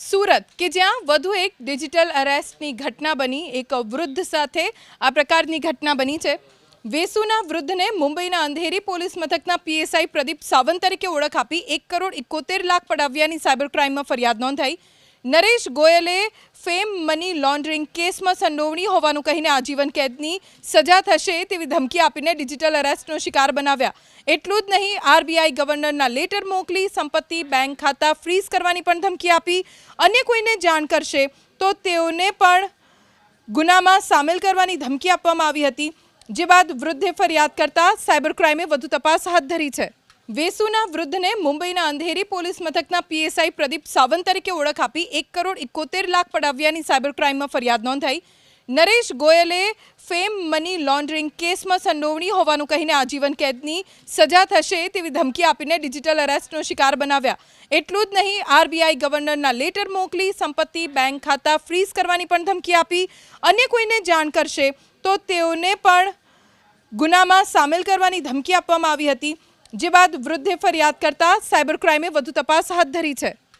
સુરત, કે જ્યાં વધુ એક ડિજિટલ અરેસ્ટની ઘટના બની, એક વૃદ્ધ સાથે આ પ્રકારની ઘટના બની છે. વેસુના વૃદ્ધને મુંબઈના અંધેરી પોલીસ મથકના પીએસઆઈ પ્રદીપ સાવંત તરીકે ઓળખ આપી, એક કરોડ એકોતેર લાખ પડાવ્યાની સાયબર ક્રાઇમમાં ફરિયાદ નોંધાઈ. નરેશ ગોયલે ફેમ મની લોન્ડરિંગ કેસમાં સંડોવણી હોવાનું કહીને આજીવન કેદની સજા થશે તેવી ધમકી આપીને ડિજિટલ અરેસ્ટનો શિકાર બનાવ્યા. એટલું જ નહીં, આરબીઆઈ ગવર્નરના લેટર મોકલી સંપત્તિ બેંક ખાતા ફ્રીઝ કરવાની પણ ધમકી આપી. અન્ય કોઈને જાણ કરશે તો તેઓને પણ ગુનામાં સામેલ કરવાની ધમકી આપવામાં આવી હતી. જે બાદ વૃદ્ધે ફરિયાદ કરતા સાયબર ક્રાઇમે વધુ તપાસ હાથ ધરી છે. વેસુના વૃદ્ધને મુંબઈના અંધેરી પોલીસ મથકના પીએસઆઈ પ્રદીપ સાવંત તરીકે ઓળખ આપી એક કરોડ એકોતેર લાખ પડાવ્યાની સાયબર ક્રાઇમમાં ફરિયાદ નોંધાઈ. નરેશ ગોયલે ફેમ મની લોન્ડરિંગ કેસમાં સંડોવણી હોવાનું કહીને આજીવન કેદની સજા થશે તેવી ધમકી આપીને ડિજિટલ અરેસ્ટનો શિકાર બનાવ્યા. એટલું જ નહીં, આરબીઆઈ ગવર્નરના લેટર મોકલી સંપત્તિ બેંક ખાતા ફ્રીઝ કરવાની પણ ધમકી આપી. અન્ય કોઈને જાણ કરશે તો તેઓને પણ ગુનામાં સામેલ કરવાની ધમકી આપવામાં આવી હતી. જે બાદ વૃદ્ધે ફરિયાદ કરતા સાયબર ક્રાઇમે વધુ તપાસ હાથ ધરી છે.